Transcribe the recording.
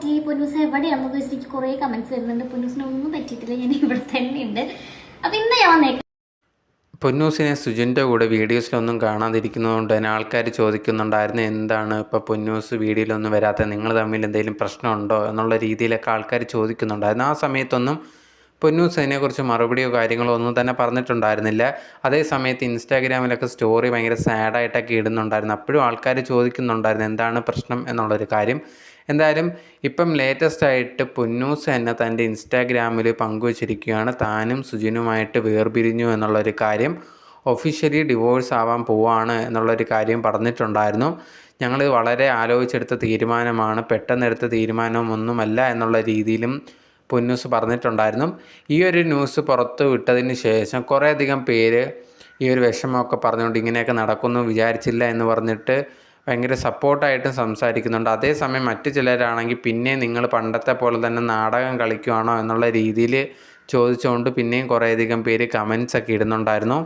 പറ്റി പൊന്നൂസ് എവിടെയാണെന്ന് ചോദിച്ചിട്ട് കുറേ കമന്റ്സ് വരുന്നുണ്ട്. പൊന്നൂസിനൊന്നും പറ്റിയിട്ടില്ല. ഞാൻ ഇവിടെ തന്നെ ഉണ്ട് അപ്പൊ ഇന്ന് ഞാൻ വന്നേക്കാം പൊന്നൂസിനെ സുജിന്റെ കൂടെ വീഡിയോസിലൊന്നും കാണാതിരിക്കുന്നതുകൊണ്ട് തന്നെ ആൾക്കാർ ചോദിക്കുന്നുണ്ടായിരുന്നു എന്താണ് ഇപ്പോൾ പൊന്നൂസ് വീഡിയോയിലൊന്നും വരാത്തത്? നിങ്ങൾ തമ്മിൽ എന്തെങ്കിലും പ്രശ്നമുണ്ടോ എന്നുള്ള രീതിയിലൊക്കെ ആൾക്കാർ ചോദിക്കുന്നുണ്ടായിരുന്നു. ആ സമയത്തൊന്നും പൊന്നൂസ് അതിനെക്കുറിച്ച് മറുപടിയോ കാര്യങ്ങളോ ഒന്നും തന്നെ പറഞ്ഞിട്ടുണ്ടായിരുന്നില്ല. അതേ സമയത്ത് ഇൻസ്റ്റാഗ്രാമിലൊക്കെ സ്റ്റോറി ഭയങ്കര സാഡായിട്ടൊക്കെ ഇടുന്നുണ്ടായിരുന്നു. അപ്പോഴും ആൾക്കാർ ചോദിക്കുന്നുണ്ടായിരുന്നു എന്താണ് പ്രശ്നം എന്നുള്ളൊരു കാര്യം. എന്തായാലും ഇപ്പം ലേറ്റസ്റ്റ് ആയിട്ട് പൊന്നൂസ് തന്നെ തന്റെ ഇൻസ്റ്റാഗ്രാമിൽ പങ്കുവച്ചിരിക്കുകയാണ്. താനും സുജിനുമായിട്ട് വേർപിരിഞ്ഞു എന്നുള്ളൊരു കാര്യം ഒഫീഷ്യലി ഡിവോഴ്സ് ആവാൻ പോവാണ് എന്നുള്ളൊരു കാര്യം പറഞ്ഞിട്ടുണ്ടായിരുന്നു. ഞങ്ങൾ വളരെ ആലോചിച്ചെടുത്ത തീരുമാനമാണ്. പെട്ടെന്നെടുത്ത തീരുമാനമൊന്നുമല്ല എന്നുള്ള രീതിയിലും പൊന്നൂസ് പറഞ്ഞിട്ടുണ്ടായിരുന്നു. ഈ ഒരു ന്യൂസ് പുറത്ത് വിട്ടതിന് ശേഷം കുറേയധികം പേര് ഈ ഒരു വിഷമമൊക്കെ പറഞ്ഞുകൊണ്ട് ഇങ്ങനെയൊക്കെ നടക്കുന്നു വിചാരിച്ചില്ല എന്ന് പറഞ്ഞിട്ട് ഭയങ്കര സപ്പോർട്ടായിട്ടും സംസാരിക്കുന്നുണ്ട്. അതേസമയം മറ്റു ചിലരാണെങ്കിൽ പിന്നെ നിങ്ങൾ പണ്ടത്തെ പോലെ തന്നെ നാടകം കളിക്കുവാണോ എന്നുള്ള രീതിയിൽ ചോദിച്ചുകൊണ്ട് പിന്നെയും കുറേയധികം പേര് കമൻസൊക്കെ ഇടുന്നുണ്ടായിരുന്നു.